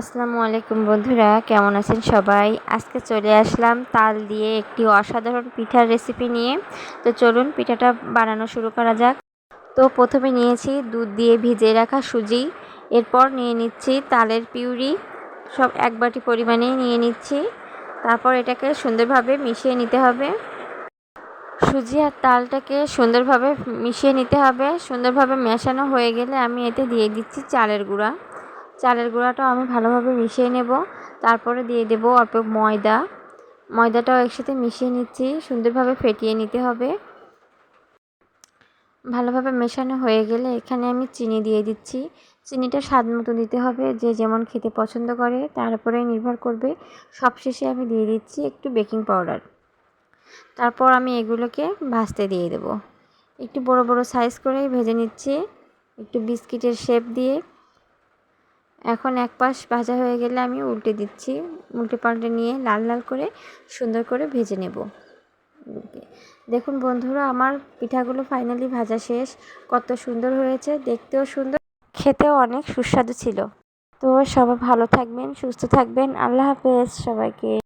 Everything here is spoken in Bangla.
আসসালামু আলাইকুম বন্ধুরা, কেমন আছেন সবাই? আজকে চলে আসলাম তাল দিয়ে একটি অসাধারণ পিঠার রেসিপি নিয়ে। তো চলুন পিঠাটা বানানো শুরু করা যাক। তো প্রথমে নিয়েছি দুধ দিয়ে ভিজিয়ে রাখা সুজি, এরপর নিয়ে নিচ্ছি তালের পিউরি, সব এক বাটি পরিমাণে নিয়ে নিচ্ছি। তারপর এটাকে সুন্দরভাবে মিশিয়ে নিতে হবে। সুজি আর তালটাকে সুন্দরভাবে মিশিয়ে নিতে হবে। সুন্দরভাবে মেশানো হয়ে গেলে আমি এতে দিয়ে দিচ্ছি চালের গুঁড়া। চালের গুঁড়াটাও আমি ভালোভাবে মিশিয়ে নেব। তারপরে দিয়ে দেব অল্প ময়দা। ময়দাটাও একসাথে মিশিয়ে নিচ্ছি, সুন্দরভাবে ফেটিয়ে নিতে হবে। ভালোভাবে মেশানো হয়ে গেলে এখানে আমি চিনি দিয়ে দিচ্ছি। চিনিটা স্বাদ মতো দিতে হবে, যে যেমন খেতে পছন্দ করে, তার উপরে নির্ভর করবে। সবশেষে আমি দিয়ে দিচ্ছি একটু বেকিং পাউডার। তারপর আমি এগুলোকে ভাজতে দিয়ে দেব। একটু বড় বড় সাইজ করেই ভেজে নিচ্ছি। একটু বিস্কিটের শেপ দিয়ে। এখন এক পাশ ভাজা হয়ে গেলে আমি উল্টে দিচ্ছি। উল্টে পাল্টে নিয়ে লাল লাল করে সুন্দর করে ভেজে নেব। দেখুন বন্ধুরা, আমার পিঠাগুলো ফাইনালি ভাজা শেষ। কত সুন্দর হয়েছে, দেখতেও সুন্দর। খেতেও অনেক সুস্বাদু ছিল। তো সবাই ভালো থাকবেন, সুস্থ থাকবেন। আল্লাহ হাফেজ সবাইকে।